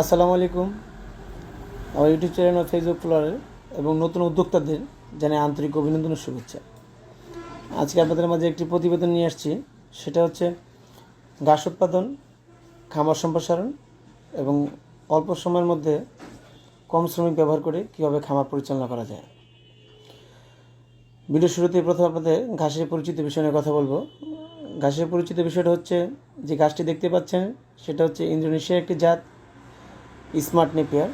আসসালামু আলাইকুম। আমার ইউটিউব চ্যানেল ফেসবুক ফলোয়ারের এবং নতুন উদ্যোক্তাদের জানাই আন্তরিক অভিনন্দন শুভেচ্ছা। আজকে আপনাদের মাঝে একটি প্রতিবেদন নিয়ে আসছি। সেটা হচ্ছে ঘাস উৎপাদন, খামার সম্প্রসারণ এবং অল্প সময়ের মধ্যে কম শ্রমিক ব্যবহার করে কীভাবে খামার পরিচালনা করা যায়। ভিডিও শুরুতে প্রথমে আপনাদের ঘাসের পরিচিত বিষয় নিয়ে কথা বলব। ঘাসের পরিচিত বিষয়টা হচ্ছে, যে ঘাসটি দেখতে পাচ্ছেন, সেটা হচ্ছে ইন্দোনেশিয়ার একটি জাত, স্মার্ট নেপিয়ার।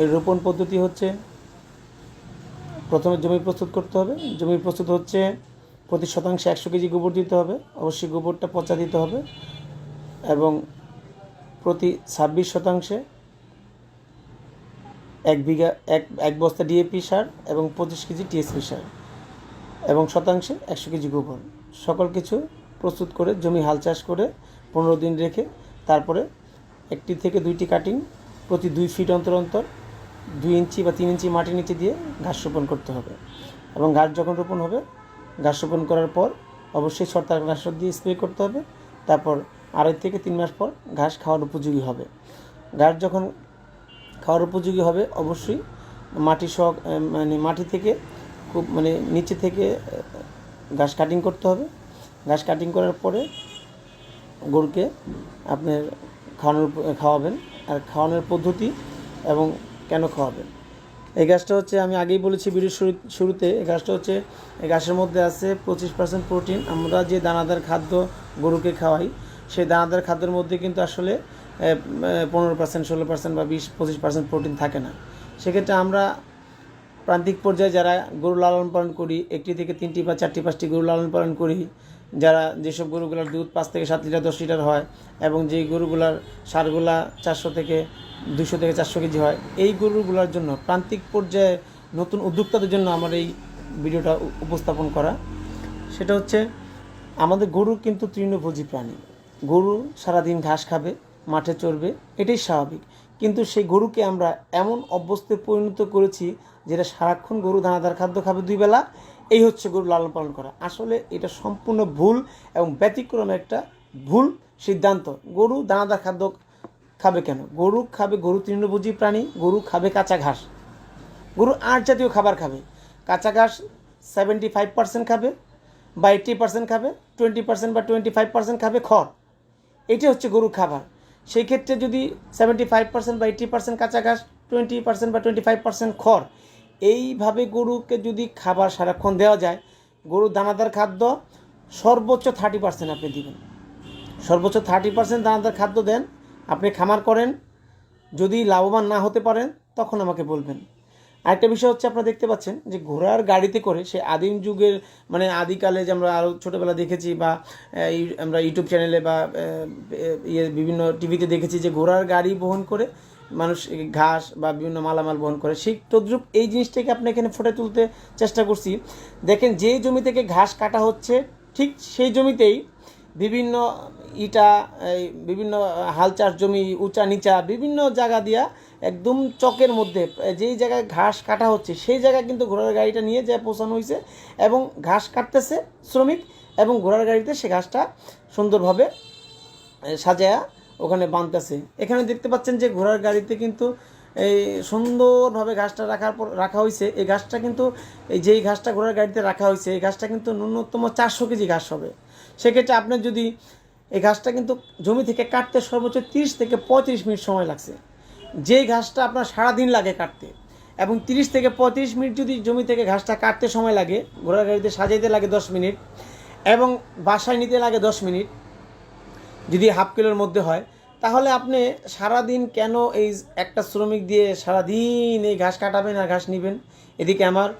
এর রোপণ পদ্ধতি হচ্ছে, প্রথমে জমি প্রস্তুত করতে হবে। জমি প্রস্তুত হচ্ছে, প্রতি শতাংশে একশো কেজি গোবর দিতে হবে। অবশ্যই গোবরটা পচা দিতে হবে এবং প্রতি ছাব্বিশ শতাংশে এক বিঘা, এক এক বস্তা ডিএপি সার এবং পঁচিশ কেজি টিএসপি সার। এবং শতাংশে একশো কেজি গোবর। সকল কিছু প্রস্তুত করে জমি হাল চাষ করে পনেরো দিন রেখে তারপরে একটি থেকে দুইটি কাটিং প্রতি দুই ফিট অন্তর অন্তর দুই ইঞ্চি বা তিন ইঞ্চি মাটির নিচে দিয়ে ঘাস রোপণ করতে হবে। এবং ঘাস যখন রোপণ হবে, ঘাস রোপণ করার পর অবশ্যই ছত্রাকনাশক দিয়ে স্প্রে করতে হবে। তারপর আড়াই থেকে তিন মাস পর ঘাস খাওয়ার উপযোগী হবে। ঘাস যখন খাওয়ার উপযোগী হবে, অবশ্যই মাটি সহ মানে মাটি থেকে খুব মানে নিচে থেকে ঘাস কাটিং করতে হবে। ঘাস কাটিং করার পরে গরুকে আপনার খাওয়ানোর খাওয়াবেন। আর খাওয়ানোর পদ্ধতি এবং কেন খাওয়াবেন? এই গাছটা হচ্ছে, আমি আগেই বলেছি ভিডিও শুরু, শুরুতে, এই গাছটা হচ্ছে, এই গাছের মধ্যে আছে পঁচিশ পার্সেন্ট প্রোটিন আমরা যে দানাদার খাদ্য গরুকে খাওয়াই, সেই দানাদার খাদ্যের মধ্যে কিন্তু আসলে পনেরো পার্সেন্ট ষোলো পার্সেন্ট বা বিশ, পঁচিশ পার্সেন্ট প্রোটিন থাকে না। সেক্ষেত্রে আমরা প্রান্তিক পর্যায়ে যারা গরু লালন পালন করি, একটি থেকে তিনটি বা চারটি, পাঁচটি গরু লালন পালন করি, যারা যেসব গরুগুলার দুধ পাঁচ থেকে সাত লিটার, দশ লিটার হয় এবং যেই গরুগুলার সারগুলা চারশো থেকে দুশো থেকে চারশো কেজি হয়, এই গরুগুলার জন্য প্রান্তিক পর্যায়ে নতুন উদ্যোক্তাদের জন্য আমার এই ভিডিওটা উপস্থাপন করা। সেটা হচ্ছে, আমাদের গরু কিন্তু তৃণভোজী প্রাণী। গরু সারাদিন ঘাস খাবে, মাঠে চড়বে, এটাই স্বাভাবিক। কিন্তু সেই গরুকে আমরা এমন অভ্যস্তে পরিণত করেছি যেটা সারাক্ষণ গরু দানাদার খাদ্য খাবে দুই বেলা। এই হচ্ছে গরু লালন পালন করা। আসলে এটা সম্পূর্ণ ভুল এবং ব্যতিক্রম একটা ভুল সিদ্ধান্ত। গরু দানাদার খাদ্য খাবে কেন? গরু খাবে গরু তৃণভোজী প্রাণী, গরু খাবে কাঁচা ঘাস। গরু আট জাতীয় খাবার খাবে। কাঁচা ঘাস সেভেন্টি ফাইভ পার্সেন্ট খাবে বা এইট্টি পার্সেন্ট খাবে টোয়েন্টি পার্সেন্ট বা টোয়েন্টি ফাইভ পার্সেন্ট খাবে খড়। এটি হচ্ছে গরুর খাবার। সেই ক্ষেত্রে যদি সেভেন্টি ফাইভ পার্সেন্ট বা এইটি পার্সেন্ট কাঁচা ঘাস টোয়েন্টি পার্সেন্ট বা টোয়েন্টি ফাইভ পার্সেন্ট খড়, এইভাবে গরুকে যদি খাবার সারাক্ষণ দেওয়া যায়, গরুর দানাদার খাদ্য সর্বোচ্চ থার্টি পার্সেন্ট আপনি দেবেন। সর্বোচ্চ থার্টি পার্সেন্ট দানাদার খাদ্য দেন, আপনি খামার করেন, যদি লাভবান না হতে পারেন, তখন আমাকে বলবেন। আরেকটা বিষয় হচ্ছে আপনারা দেখতে পাচ্ছেন যে ঘোড়ার গাড়িতে করে সে আদিম যুগের মানে আদিকালে যে আমরা আরও ছোটোবেলা দেখেছি বা আমরা ইউটিউব চ্যানেলে বা ইয়ে বিভিন্ন টিভিতে দেখেছি যে ঘোড়ার গাড়ি বহন করে মানুষ ঘাস বা বিভিন্ন মালামাল বহন করে। সেই তদ্রুপ এই জিনিসটাকে আপনি এখানে ফুটে তুলতে চেষ্টা করছি। দেখেন যে জমি থেকে ঘাস কাটা হচ্ছে, ঠিক সেই জমিতেই বিভিন্ন ইটা বিভিন্ন হাল চাষ জমি, উঁচা নিচা বিভিন্ন জায়গা দিয়া একদম চকের মধ্যে যেই জায়গায় ঘাস কাটা হচ্ছে, সেই জায়গায় কিন্তু ঘোড়ার গাড়িটা নিয়ে যায় পৌঁছানো হয়েছে এবং ঘাস কাটতেছে শ্রমিক এবং ঘোড়ার গাড়িতে সে ঘাসটা সুন্দরভাবে সাজায়া ওখানে বাঁধতেছে। এখানে দেখতে পাচ্ছেন যে ঘোড়ার গাড়িতে কিন্তু এই সুন্দরভাবে ঘাসটা রাখার পর, রাখা হয়েছে। এই ঘাসটা কিন্তু, এই যেই ঘাসটা ঘোড়ার গাড়িতে রাখা হয়েছে, এই ঘাসটা কিন্তু ন্যূনতম চারশো কেজি ঘাস হবে। সেক্ষেত্রে আপনার যদি এই ঘাসটা কিন্তু জমি থেকে কাটতে সর্বোচ্চ তিরিশ থেকে পঁয়ত্রিশ মিনিট সময় লাগছে। যেই ঘাসটা আপনার সারাদিন লাগে কাটতে এবং তিরিশ থেকে পঁয়ত্রিশ মিনিট যদি জমি থেকে ঘাসটা কাটতে সময় লাগে, ঘোড়ার গাড়িতে সাজাইতে লাগে দশ মিনিট এবং বাসায় নিতে লাগে দশ মিনিট, যদি হাফ কিলোর মধ্যে হয়, তাহলে আপনি সারাদিন কেন এই একটা শ্রমিক দিয়ে সারাদিন এই ঘাস কাটাবেন আর ঘাস নেবেন? এদিকে আমার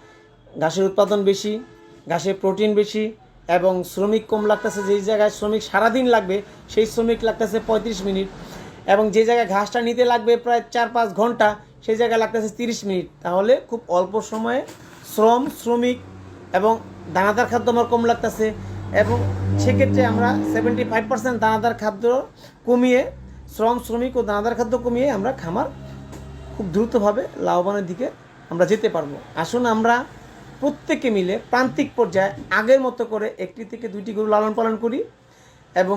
ঘাসের উৎপাদন বেশি, ঘাসের প্রোটিন বেশি এবং শ্রমিক কম লাগতেছে। যেই জায়গায় শ্রমিক সারাদিন লাগবে, সেই শ্রমিক লাগতেছে পঁয়ত্রিশ মিনিট। এবং যে জায়গায় ঘাসটা নিতে লাগবে প্রায় চার পাঁচ ঘণ্টা, সেই জায়গায় লাগতেছে তিরিশ মিনিট। তাহলে খুব অল্প সময়ে শ্রম, শ্রমিক এবং দানাদার খাদ্য আমার কম লাগতেছে এবং সেক্ষেত্রে আমরা সেভেন্টি ফাইভ পার্সেন্ট দানাদার খাদ্য কমিয়ে, শ্রম, শ্রমিক ও দানাদার খাদ্য কমিয়ে আমরা খামার খুব দ্রুতভাবে লাভবানের দিকে আমরা যেতে পারব। আসুন আমরা প্রত্যেকে মিলে প্রান্তিক পর্যায়ে আগের মতো করে একটি থেকে দুইটি গরু লালন পালন করি এবং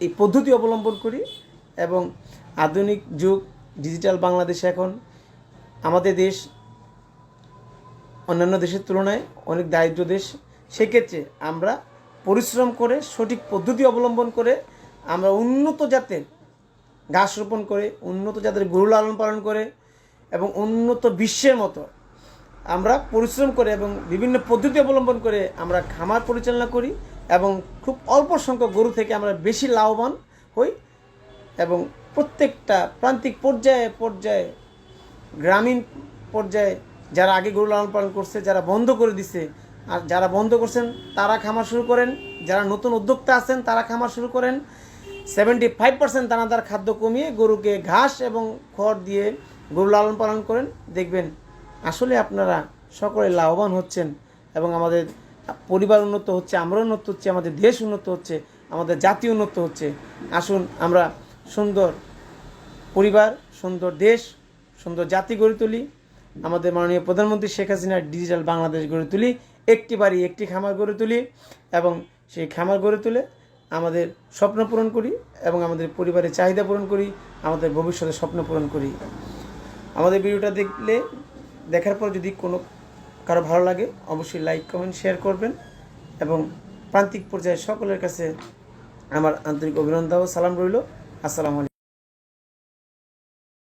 এই পদ্ধতি অবলম্বন করি। এবং আধুনিক যুগ, ডিজিটাল বাংলাদেশে এখন আমাদের দেশ, অন্যান্য দেশের তুলনায় অনেক দারিদ্র দেশ। সেক্ষেত্রে আমরা পরিশ্রম করে, সঠিক পদ্ধতি অবলম্বন করে আমরা উন্নত জাতের ঘাস রোপণ করে, উন্নত জাতের গরু লালন পালন করে এবং উন্নত বিশ্বের মতো আমরা পরিশ্রম করে এবং বিভিন্ন পদ্ধতি অবলম্বন করে আমরা খামার পরিচালনা করি এবং খুব অল্প সংখ্যক গরু থেকে আমরা বেশি লাভবান হই। এবং প্রত্যেকটা প্রান্তিক পর্যায়ে পর্যায়ে, গ্রামীণ পর্যায়ে যারা আগে গরু লালন পালন করছে, যারা বন্ধ করে দিছে, আর যারা বন্ধ করছেন তারা খামার শুরু করেন, যারা নতুন উদ্যোক্তা আছেন তারা খামার শুরু করেন। সেভেন্টি ফাইভ পার্সেন্ট দানাদার খাদ্য কমিয়ে গরুকে ঘাস এবং খড় দিয়ে গরু লালন পালন করেন। দেখবেন আসলে আপনারা সকলে লাভবান হচ্ছেন এবং আমাদের পরিবার উন্নত হচ্ছে আমরা উন্নত হচ্ছে, আমাদের দেশ উন্নত হচ্ছে, আমাদের জাতি উন্নত হচ্ছে। আসুন আমরা সুন্দর পরিবার, সুন্দর দেশ, সুন্দর জাতি গড়ে তুলি। আমাদের মাননীয় প্রধানমন্ত্রী শেখ হাসিনার ডিজিটাল বাংলাদেশ গড়ে তুলি, একটি বাড়ি, একটি খামার গড়ে তুলি এবং সেই খামার গড়ে তুলে আমাদের স্বপ্ন পূরণ করি এবং আমাদের পরিবারের চাহিদা পূরণ করি, আমাদের ভবিষ্যতের স্বপ্ন পূরণ করি। আমাদের ভিডিওটা দেখলে, দেখার পর যদি কোনো কারও ভালো লাগে, অবশ্যই লাইক, কমেন্ট, শেয়ার করবেন এবং প্রান্তিক পর্যায়ে সকলের কাছে আমার আন্তরিক অভিনন্দন ও সালাম রইল। আসসালামু আলাইকুম।